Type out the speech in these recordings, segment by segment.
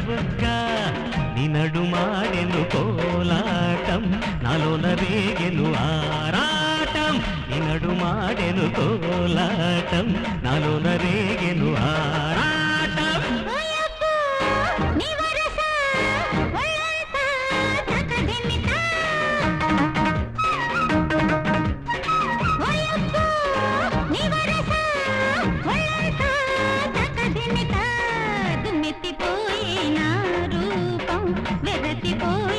బుగ్గ నినడు మాడెను కోలాటం నలోన రేగెను ఆరాటం నినడు మాడెను కోలాటం నలోన రేగెను ఆరాటం వెర్రెత్తిపోయే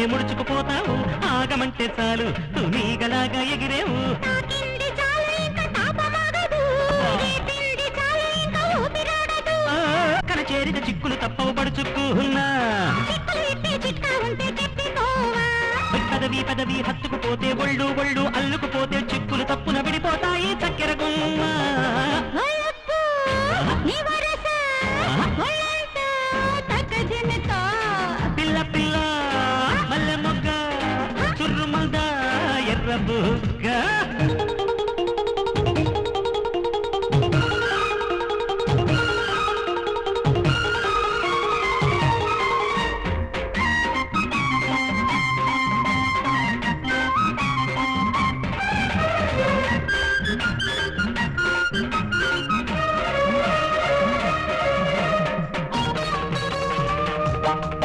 మొక్కల్లే ముడుచుకుపోతావు. ఆగమంటే చాలు తునీగలాగా ఎగిరేవు. తాకింది చాలు ఇంక తాపమాగదు. రేపింది చాలు ఇంక ఊపిరాడదు. ఆ, కన చేరిన చిక్కులు తప్పవు చెప్పుకోవా పదవి పదవి హత్తుకుపోతే ఒళ్ళు ఒళ్ళు అల్లుకుపోతే చిక్కులు తప్పున విడిపోతాయి చక్కెర గుమ్మ. ఎర్ర బుగ్గ మొన్న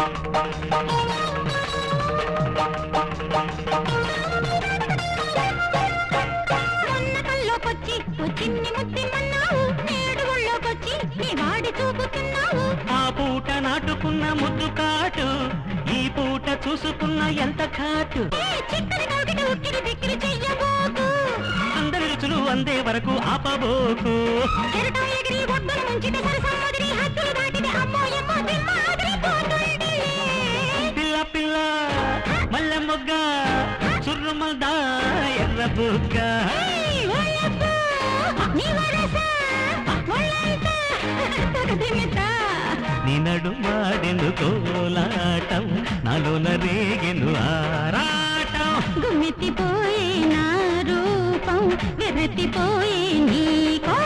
నాటుకున్న ముద్దు కాటు ఈ పూట చూసుకున్న ఎంత ఘాటు? చెయ్యబోకు. అందరి రుచులు అందే వరకు ఆపబోకు. పిల్ల పిల్ల మల్లె మొగ్గ చుర్రు మల్ద ఎర్ర బుగ్గ. నీ వరస, ఒళ్ళంతా. నినడు మాడెను కోలాటం నాలోన రేగెను ఆరాటం. గుమ్మెత్తిపోయే నా రూపం వెర్రెత్తిపోయే నీ కో